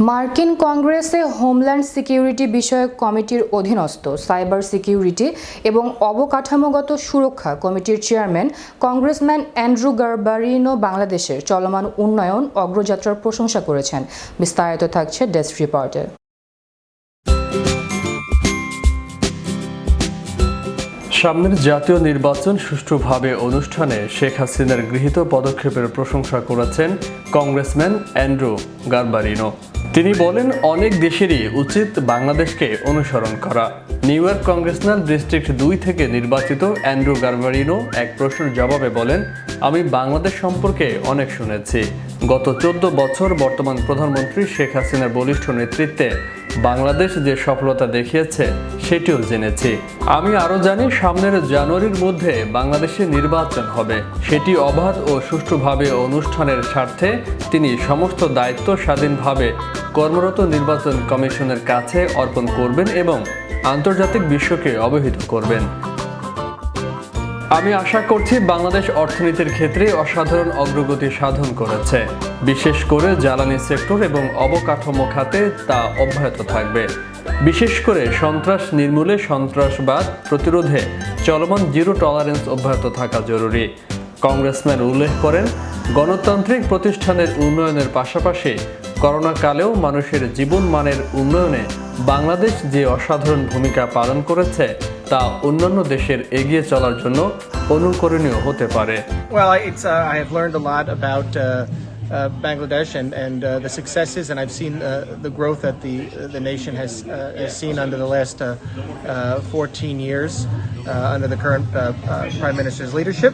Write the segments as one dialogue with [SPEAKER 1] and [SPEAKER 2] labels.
[SPEAKER 1] মার্কিন কংগ্রেসে homeland security বিষয়ক কমিটির অধীনস্থ, সাইবার সিকিউরিটি এবং অবকাঠামোগত সুরক্ষা কমিটির চেয়ারম্যান কংগ্রেসম্যান অ্যান্ড্রু গারবারিনো বাংলাদেশের চলমান উন্নয়ন অগ্রযাত্রার প্রশংসা করেছেন। বিস্তারিত থাকছে ডেস্ক রিপোর্টে।
[SPEAKER 2] সামনের জাতীয় নির্বাচন সুষ্ঠুভাবে অনুষ্ঠানে শেখ হাসিনার গৃহীত পদক্ষেপের প্রশংসা করেছেন কংগ্রেসম্যান অ্যান্ড্রু গারবারিনো। তিনি বলেন, অনেক দেশেরই উচিত বাংলাদেশকে অনুসরণ করা। নিউ ইয়র্ক কংগ্রেসনাল ডিস্ট্রিক্ট দুই থেকে নির্বাচিত অ্যান্ড্রু গার্বারিনো এক প্রশ্নের জবাবে বলেন, আমি বাংলাদেশ সম্পর্কে অনেক শুনেছি। গত চোদ্দ বছর বর্তমান প্রধানমন্ত্রী শেখ হাসিনার বলিষ্ঠ নেতৃত্বে বাংলাদেশ যে সফলতা দেখিয়েছে, সেটিও জেনেছি। আমি আরও জানি, সামনের জানুয়ারির মধ্যে বাংলাদেশে নির্বাচন হবে। সেটি অবাধ ও সুষ্ঠুভাবে অনুষ্ঠানের স্বার্থে তিনি সমস্ত দায়িত্ব স্বাধীনভাবে কর্মরত নির্বাচন কমিশনের কাছে অর্পণ করবেন এবং আন্তর্জাতিক বিশ্বকে অবহিত করবেন। আমি আশা করছি বাংলাদেশ অর্থনীতির ক্ষেত্রে অসাধারণ অগ্রগতি সাধন করেছে। বিশেষ করে জ্বালানি সেক্টর এবং অবকাঠামো খাতে তা অব্যাহত থাকবে। বিশেষ করে সন্ত্রাস নির্মূলে সন্ত্রাসবাদ প্রতিরোধে চলমান জিরো টলারেন্স অব্যাহত থাকা জরুরি। কংগ্রেসম্যান উল্লেখ করেন, গণতান্ত্রিক প্রতিষ্ঠানের উন্নয়নের পাশাপাশি করোনা কালেও মানুষের জীবন মানের উন্নয়নে বাংলাদেশ যে অসাধারণ ভূমিকা পালন করেছে তা অন্যান্য দেশের এগিয়ে চলার জন্য অনুকরণীয় হতে পারে
[SPEAKER 3] Well, I- it's uh, I have learned a lot about uh, uh, Bangladesh and and uh, the successes, and I've seen uh, the growth that the the nation has uh, has seen under the last uh, uh, 14 years uh, under the current uh, uh, prime minister's leadership.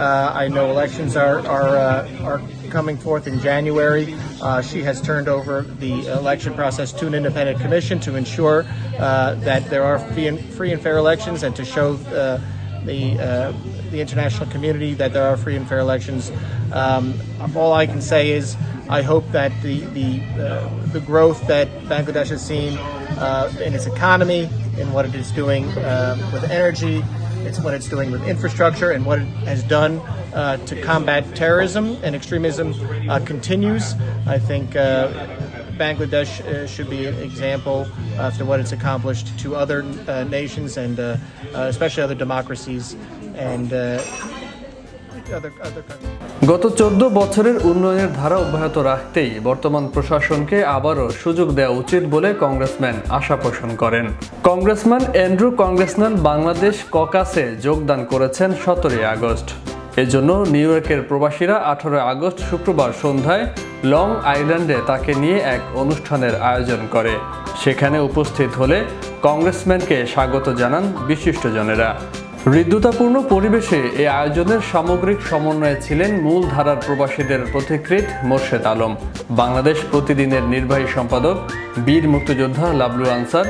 [SPEAKER 3] Uh, I know elections are are uh, are coming forth in January. Uh, she has turned over the election process to an independent commission to ensure uh, that there are free and, free and fair elections and to show uh, the uh, the international community that there are free and fair elections. Um, all I can say is I hope that the the the growth that Bangladesh has seen in its economy, in what it is doing with energy, it's what it's doing with infrastructure, and what it has done uh, to combat terrorism and extremism uh, continues. I think. Uh, Bangladesh uh, should be an example to what it's accomplished to other uh, nations and especially other democracies and other other countries.
[SPEAKER 2] গত চোদ্দ বছরের উন্নয়নের ধারা অব্যাহত রাখতেই বর্তমান প্রশাসনকে আবারও সুযোগ দেওয়া উচিত বলে কংগ্রেসম্যান আশা পোষণ করেন। কংগ্রেসম্যান অ্যান্ড্রু কংগ্রেসম্যান বাংলাদেশ ককাসে যোগদান করেছেন সতেরোই আগস্ট। এজন্য নিউ ইয়র্কের প্রবাসীরা আঠারো আগস্ট শুক্রবার সন্ধ্যায় লং আইল্যান্ডে তাকে নিয়ে এক অনুষ্ঠানের আয়োজন করে। সেখানে উপস্থিত হলে কংগ্রেসম্যানকে স্বাগত জানান বিশিষ্টজনেরা। হৃদ্যতাপূর্ণ পরিবেশে এই আয়োজনের সামগ্রিক সমন্বয়ে ছিলেন মূল ধারার প্রবাসীদের পথিকৃৎ মোর্শেদ আলম। বাংলাদেশ প্রতিদিনের নির্বাহী সম্পাদক, বীর মুক্তিযোদ্ধা লাবলু আনসার,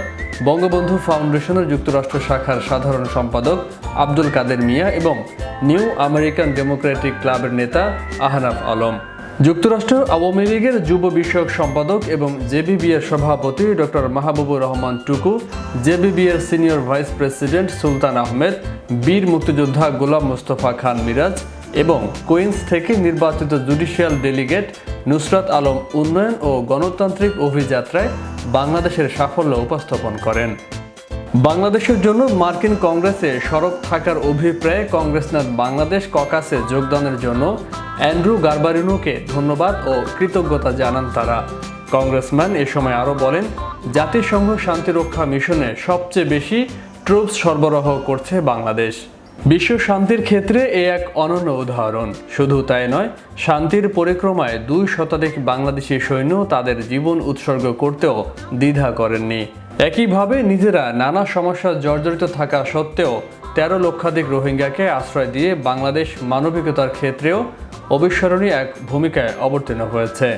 [SPEAKER 2] বঙ্গবন্ধু ফাউন্ডেশনের যুক্তরাষ্ট্র শাখার সাধারণ সম্পাদক আব্দুল কাদের মিয়া এবং নিউ আমেরিকান ডেমোক্রেটিক ক্লাবের নেতা আহনাফ আলম। যুক্তরাষ্ট্র, আওয়ামী লীগের যুব বিষয়ক সম্পাদক এবং জেবিবিএর সভাপতি doctor Mahbubur Rahman Tuku, জেবিবিএর senior vice president Sultan Ahmed, বীর মুক্তিযোদ্ধা গোলাম মোস্তফা খান মিরাজ এবং কুইন্স থেকে নির্বাচিত জুডিশিয়াল ডেলিগেট নুসরাত আলম উন্নয়ন ও গণতান্ত্রিক অভিযাত্রায় বাংলাদেশের সাফল্য উপস্থাপন করেন। বাংলাদেশের জন্য মার্কিন কংগ্রেসে সরব থাকার অভিপ্রায়ে কংগ্রেসনাথ বাংলাদেশ, ককাসে যোগদানের জন্য অ্যান্ড্রু গারবারিনোকে ধন্যবাদ ও কৃতজ্ঞতা জানান তারা। কংগ্রেসম্যান এ সময় আরও বলেন, জাতিসংঘ শান্তিরক্ষা মিশনে সবচেয়ে বেশি ট্রুপস সরবরাহ করছে বাংলাদেশ। বিশ্ব শান্তির ক্ষেত্রে এ এক অনন্য উদাহরণ। শুধু তাই নয়, শান্তির পরিক্রমায় দুই শতাধিক বাংলাদেশি সৈন্য তাদের জীবন উৎসর্গ করতেও দ্বিধা করেননি। একইভাবে নিজেরা নানা সমস্যা জর্জরিত থাকা সত্ত্বেও তেরো লক্ষাধিক রোহিঙ্গাকে আশ্রয় দিয়ে বাংলাদেশ মানবিকতার ক্ষেত্রেও অবিস্মরণীয় এক ভূমিকায় অবতীর্ণ হয়েছে।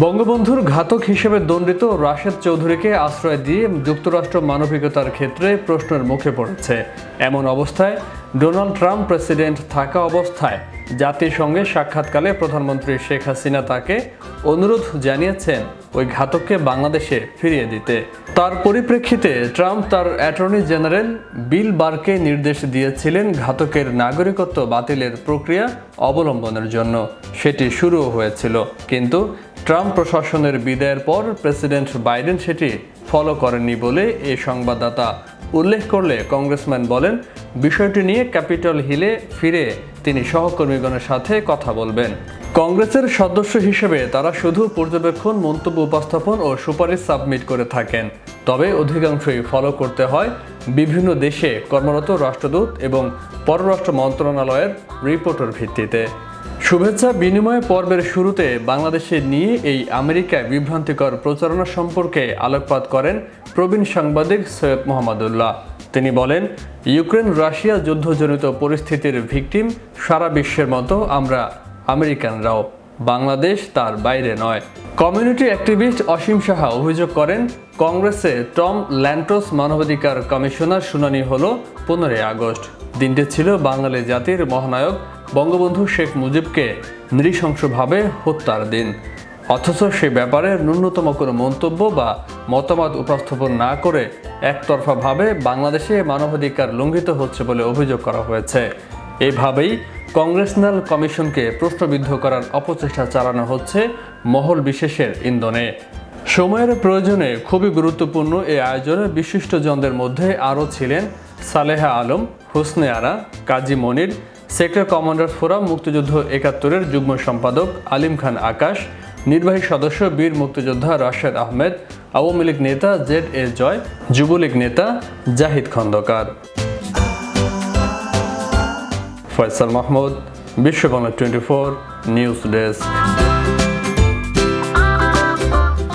[SPEAKER 2] বঙ্গবন্ধুর ঘাতক হিসেবে দণ্ডিত রাশেদ চৌধুরীকে আশ্রয় দিয়ে যুক্তরাষ্ট্র মানবিকতার ক্ষেত্রে প্রশ্নের মুখে পড়েছে। এমন অবস্থায় ডোনাল্ড ট্রাম্প প্রেসিডেন্ট থাকা অবস্থায় জাতিসংঘে সাক্ষাৎকালে প্রধানমন্ত্রী শেখ হাসিনা তাকে অনুরোধ জানিয়েছেন ওই ঘাতককে বাংলাদেশে ফিরিয়ে দিতে। তার পরিপ্রেক্ষিতে ট্রাম্প তার অ্যাটর্নি জেনারেল বিল বারকে নির্দেশ দিয়েছিলেন ঘাতকের নাগরিকত্ব বাতিলের প্রক্রিয়া অবলম্বনের জন্য। সেটি শুরুও হয়েছিল, কিন্তু ট্রাম্প প্রশাসনের বিদায়ের পর প্রেসিডেন্ট বাইডেন সেটি ফলো করেননি বলে এই সংবাদদাতা উল্লেখ করলে কংগ্রেসম্যান বলেন, বিষয়টি নিয়ে ক্যাপিটল হিলে ফিরে তিনি সহকর্মীগণের সাথে কথা বলবেন। কংগ্রেসের সদস্য হিসেবে তারা শুধু পর্যবেক্ষণ, মন্তব্য উপস্থাপন ও সুপারিশ সাবমিট করে থাকেন। তবে অধিকাংশই ফলো করতে হয় বিভিন্ন দেশে কর্মরত রাষ্ট্রদূত এবং পররাষ্ট্র মন্ত্রণালয়ের রিপোর্টের ভিত্তিতে। শুভেচ্ছা, বিনিময় পর্বের শুরুতে বাংলাদেশে নিয়ে এই আমেরিকায় বিভ্রান্তিকর প্রচারণা সম্পর্কে আলোকপাত করেন প্রবীণ সাংবাদিক সৈয়দ মোহাম্মদুল্লাহ। তিনি বলেন, ইউক্রেন, রাশিয়া যুদ্ধজনিত পরিস্থিতির ভিকটিম, সারা বিশ্বের মতো আমরা আমেরিকানরাও। বাংলাদেশ তার বাইরে নয়। কমিউনিটি অ্যাক্টিভিস্ট অসীম সাহা অভিযোগ করেন, কংগ্রেসে টম ল্যান্টোস মানবাধিকার কমিশনার শুনানি হলো পনেরোই আগস্ট। দিনটি ছিল বাঙালি জাতির মহানায়ক বঙ্গবন্ধু শেখ মুজিবকে নৃশংসভাবে হত্যার দিন। অথচ সে ব্যাপারে ন্যূনতম কোনো মন্তব্য বা মতামত উপস্থাপন না করে একতরফাভাবে বাংলাদেশে মানবাধিকার লঙ্ঘিত হচ্ছে বলে অভিযোগ করা হয়েছে। এইভাবেই কংগ্রেসনাল কমিশনকে প্রশ্নবিদ্ধ করার অপচেষ্টা চালানো হচ্ছে মহল বিশেষের ইন্ধনে। সময়ের প্রয়োজনে খুবই গুরুত্বপূর্ণ এই আয়োজনে বিশিষ্টজনদের মধ্যে আরও ছিলেন Saleha Alam, Husne Ara, Kazi Monir sector commander forum মুক্তিযুদ্ধ একাত্তরের যুগ্ম সম্পাদক আলিম খান আকাশ নির্বাহী সদস্য বীর মুক্তিযোদ্ধা রাশেদ আহমেদ আওয়ামী লীগ নেতা জেড এ জয় যুবলীগ নেতা Zahid Khandakar Faisal Mahmud Biswa Bangla twenty four news desk